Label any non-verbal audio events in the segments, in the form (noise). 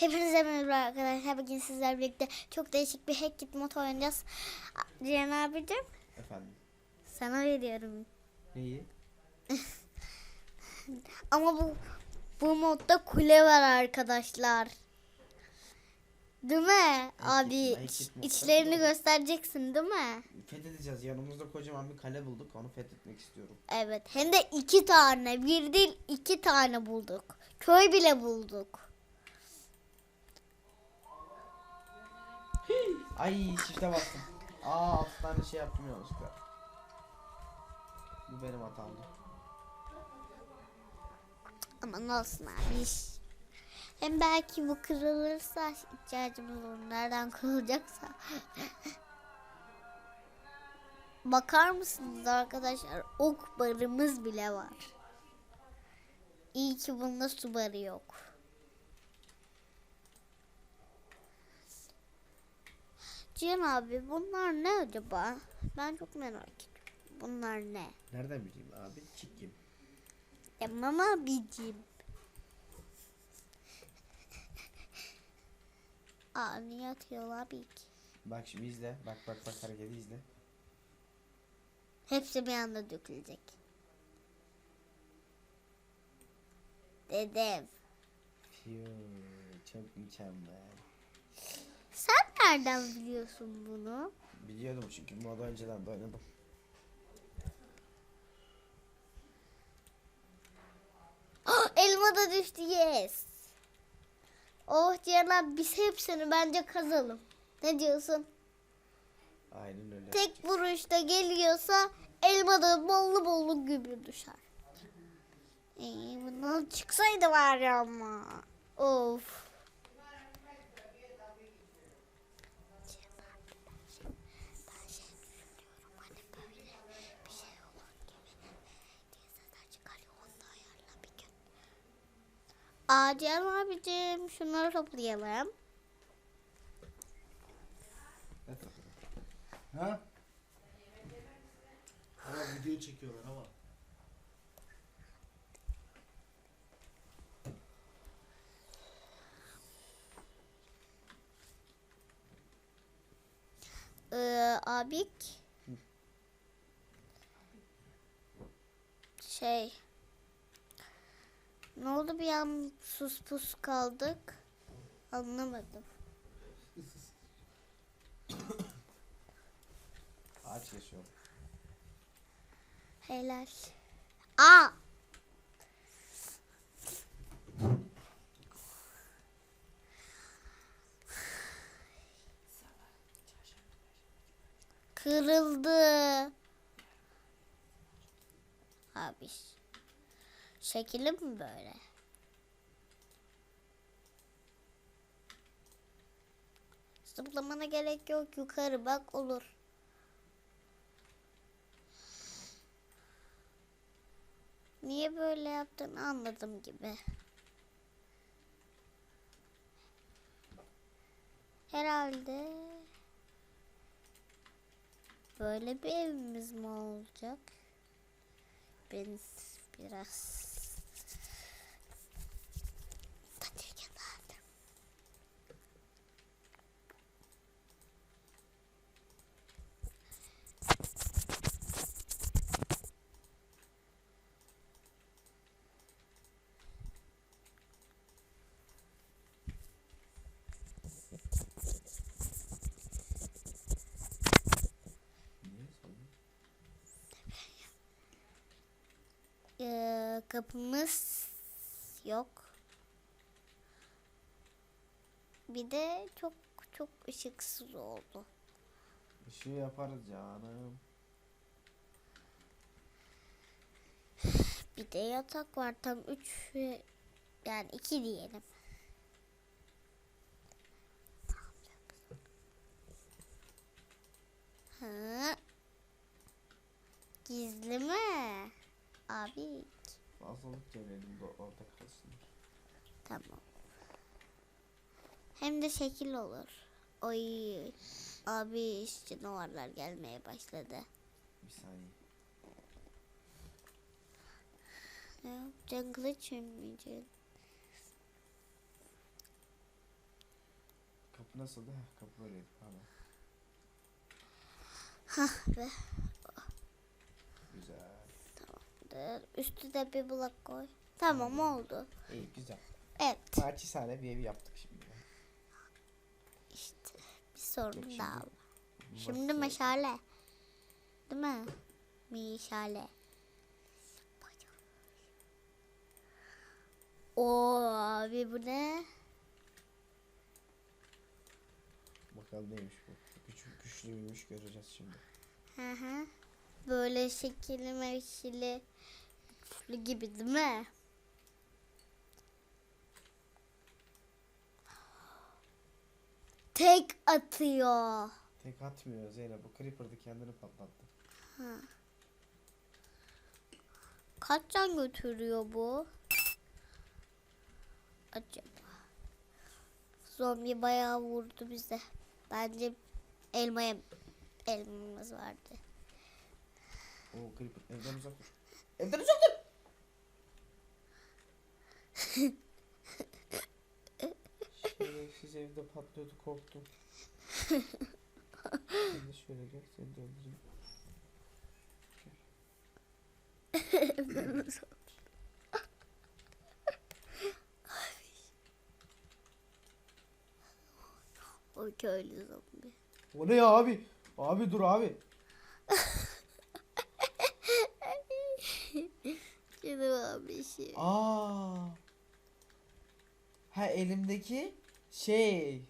Hepinize merhaba arkadaşlar. Bugün sizlerle birlikte çok değişik bir hack kit mod oynayacağız. Cihan abicim Efendim. sana veriyorum. Neyi? (laughs) Ama bu bu modda kule var arkadaşlar. Değil mi abi? modda İçlerini göstereceksin değil mi? Fethedeceğiz. Yanımızda kocaman bir kale bulduk. Onu fethetmek istiyorum. Evet. Hem de iki tane. Bir değil iki tane bulduk. Köy bile bulduk. Ay çifte bastım. Aa altı tane şey yaptım yanlışlıkla. Bu benim hatamdı. Ama ne olsun abi. Hem belki bu kırılırsa ihtiyacımız olur. Nereden kırılacaksa. (laughs) Bakar mısınız arkadaşlar? Ok barımız bile var. İyi ki bunda su barı yok. Cihan abi bunlar ne acaba? Ben çok merak ediyorum. Bunlar ne? Nereden bileyim abi? Çikim. Tamam abicim. Aa niye atıyorlar abi ki? Bak şimdi izle. Bak bak bak hareketi izle. Hepsi bir anda dökülecek. Dedem. Fiyo, çok mükemmel. Sen nereden biliyorsun bunu? Biliyordum çünkü modu önceden de oynadım. Ah, elma da düştü yes. Oh Cihan biz hepsini bence kazalım. Ne diyorsun? Aynen öyle. Tek vuruşta geliyorsa elma da bollu bollu gibi düşer. İyi bundan çıksaydı var ya ama. Of. Cihan abicim şunları toplayalım. Ha? Ama video çekiyorlar ama. Ee, abik. Şey. Ne oldu bir an sus pus kaldık? Anlamadım. Ağaç yaşıyor. Helal. Aa! Kırıldı. Abi. Şekili mi böyle? Zıplamana gerek yok. Yukarı bak olur. Niye böyle yaptığını anladım gibi. Herhalde böyle bir evimiz mi olacak? Ben biraz Kapımız yok. Bir de çok çok ışıksız oldu. Işığı yaparız canım. Bir de yatak var tam üç ve- yani iki diyelim. Ha. Gizli mi? Abi Fazlalık gelelim de orada kalsın. tamam. Hem de şekil olur. Oy abi canavarlar gelmeye başladı. Bir saniye. Ne yapacaksın kılıç yemeyeceksin. nasıldı? Heh, kapı böyleydi. Tamam. Hah be. Güzel. Dur, Üstüne bir blok koy. Tamam oldu. İyi güzel. Evet. Naçizane bir ev yaptık şimdi. İşte bir sorun Şimdi daha var. Şimdi bakıyor. meşale. Değil mi? Meşale. Oo abi bu ne? Bakalım neymiş bu. Küçük güçlü müymüş göreceğiz şimdi. Hı hı. Böyle şekilli güçlü gibi değil mi? Tek atıyor. Tek atmıyor Zeynep. Bu Creeper'dı kendini patlattı. Kaç can götürüyor bu? Acaba. Zombi bayağı vurdu bize. Bence elmaya elmamız vardı. Oo Creeper evden uzak dur. Evden uzak dur. Şerefsiz evde patlıyordu korktum. Sen de şöyle gel seni de öldüreyim. O köylü zombi. O ne ya abi? Abi dur abi. Canım abi şey. Aa. Ha elimdeki şey.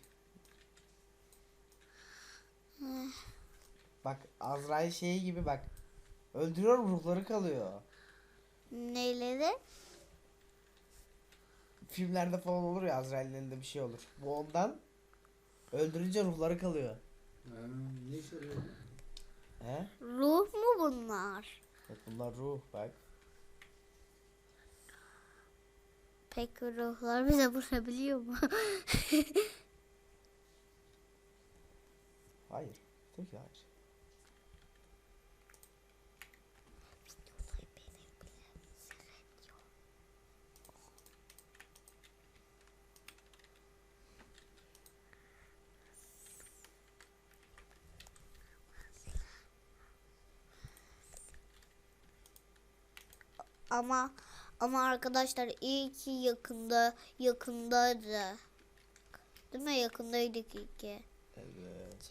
Bak Azrail şeyi gibi bak. Öldürüyorum ruhları kalıyor. Neyleri? Filmlerde falan olur ya Azrail'in elinde bir şey olur. Bu ondan öldürünce ruhları kalıyor. Ha, ne işe yarıyor? He? Ruh mu bunlar? Bak bunlar ruh bak. Peki ruhlar bize vurabiliyor mu? (laughs) Hayır. Tabii ki hayır. ama ama arkadaşlar iyi ki yakında yakındaydı. Değil mi? Yakındaydık iyi ki. Evet.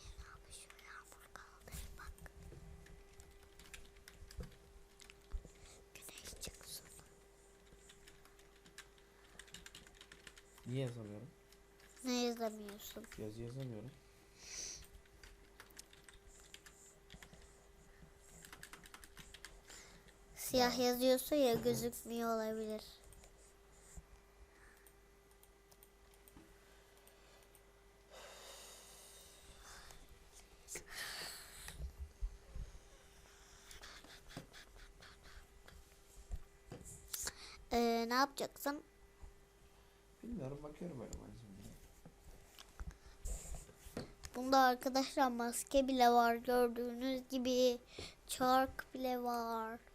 Çıksın. Niye yazamıyorum? Ne yazamıyorsun? Yazı yazamıyorum. Siyah yazıyorsa ya gözükmüyor olabilir. Ee, ne yapacaksın? Bilmiyorum bakıyorum öyle şimdi. Bunda arkadaşlar maske bile var gördüğünüz gibi. Çark bile var.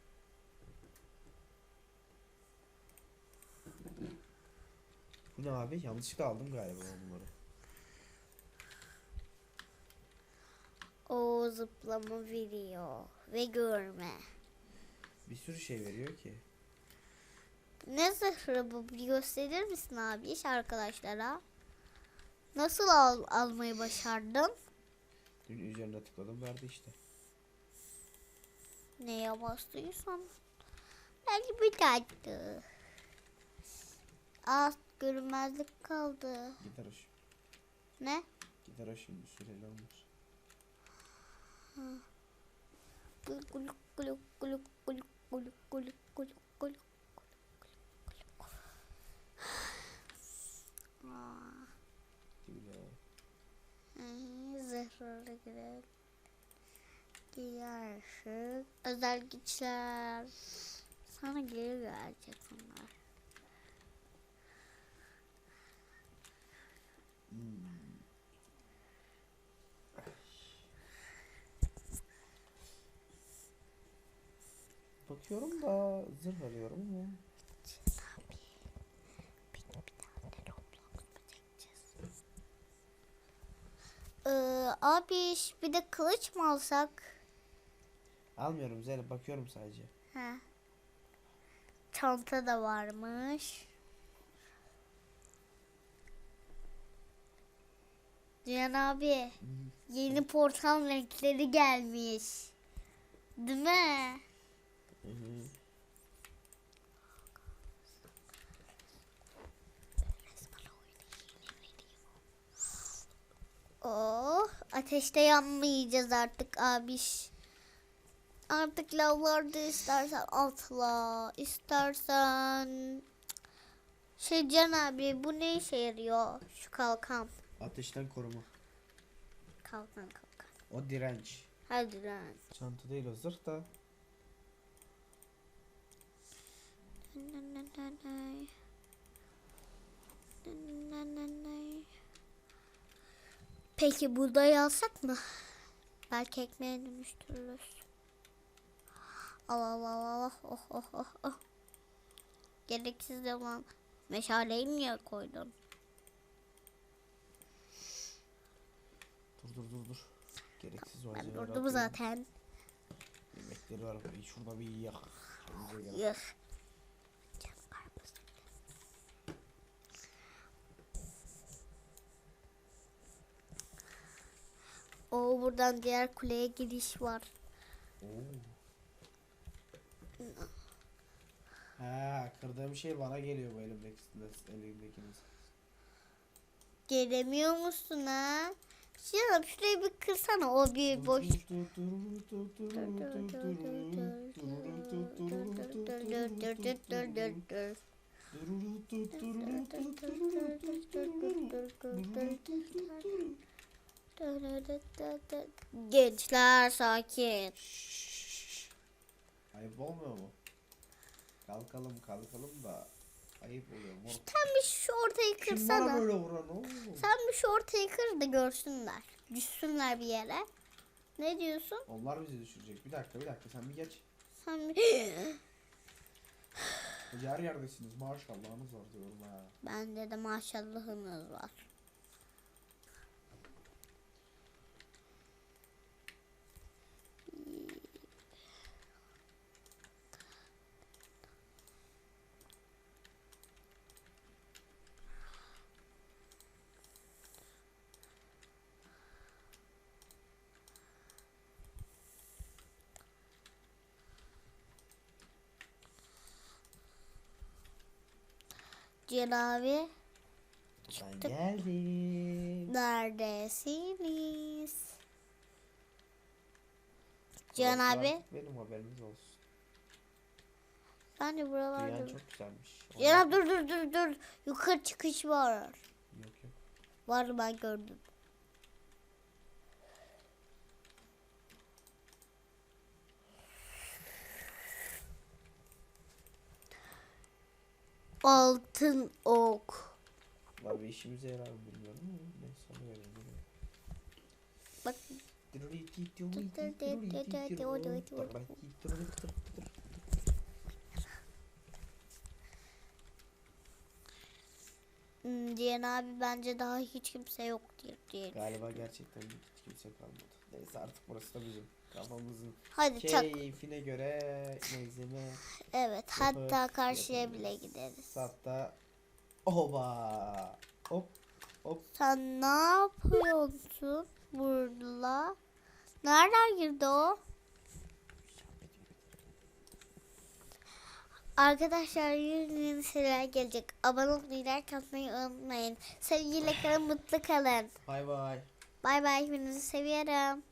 Bu ne abi? Yanlışlıkla aldım galiba bunları. O zıplama veriyor ve görme. Bir sürü şey veriyor ki. Ne zırhı bu bir gösterir misin abi iş arkadaşlara? Nasıl al, almayı başardın? Dün üzerine tıkladım verdi işte. Neye bastıysan? Belki bir taktı. Az görünmezlik kaldı. O şimdi. Ne? Gider o şimdi süreli olmuş. Guluk guluk guluk guluk guluk guluk guluk guluk guluk. Zırhlı girer. Giyersek. Özel güçler. Sana geri gelecek onlar. Bakıyorum da zırh arıyorum ama. Çekeceğiz? Abi bir de kılıç mı alsak? Almıyorum Zeynep bakıyorum sadece. He. Çanta da varmış. Cihan abi yeni portal renkleri gelmiş. Değil mi? Hı hı. Oh, ateşte yanmayacağız artık abiş. Artık lavlarda istersen atla, istersen şey Can abi bu ne işe yarıyor? Şu kalkan. Ateşten koruma. Kalkan kalkan. O direnç. Hadi lan. Çanta değil o zırh da. Peki buğday alsak mı? Belki ekmeğe dönüştürürüz. Al al al al oh oh oh oh. Gereksiz olan meşaleyi niye koydun? Dur dur dur dur. Gereksiz Ben malzemeleri durdum atıyorum. zaten. Yemekleri var. Şurada bir yak. Karpuz. Oo buradan diğer kuleye giriş var. Oo. Ha, kırdığım şey bana geliyor bu elimdekisinde, elimdekiniz. Gelemiyor musun ha? Canım şurayı bir kırsana o bir boş. Gençler sakin. Ayıp olmuyor mu? Kalkalım kalkalım da ayıp oluyor. Mor. Sen bir şu ortayı Kim bana kırsana. böyle vuran oğlum? Sen bir şu ortayı kır da görsünler. Düşsünler bir yere. Ne diyorsun? Onlar bizi düşürecek. Bir dakika bir dakika sen bir geç. Sen bir... Hocam her yerdesiniz maşallahınız var diyorum ha. Bende de maşallahınız var. Cihan abi Ben geldim. neredesiniz? Cihan Burası abi artık Benim haberiniz olsun. ben de buralarda. Çok güzelmiş. Cihan abi dur dur dur dur. Yukarı çıkış var. Yok yok. Var ben gördüm. Altın ok. Var bir işimize yarar mı bilmiyorum neyse onu verelim. Bak hmm, Cihan abi bence daha hiç kimse yok diye. diye. Galiba gerçekten hiç kimse kalmadı. Neyse artık burası da bizim. Kafamızın Hadi çak. keyfine göre malzeme Evet hatta karşıya yapabiliriz. bile gideriz. Hatta oba hop hop Sen ne yapıyorsun burada? Nereden girdi o? Arkadaşlar yeni yeni seriler gelecek. Abone olmayı, like atmayı unutmayın. Sevgiyle kalın, mutlu kalın. bay bay. Bay bay, hepinizi seviyorum.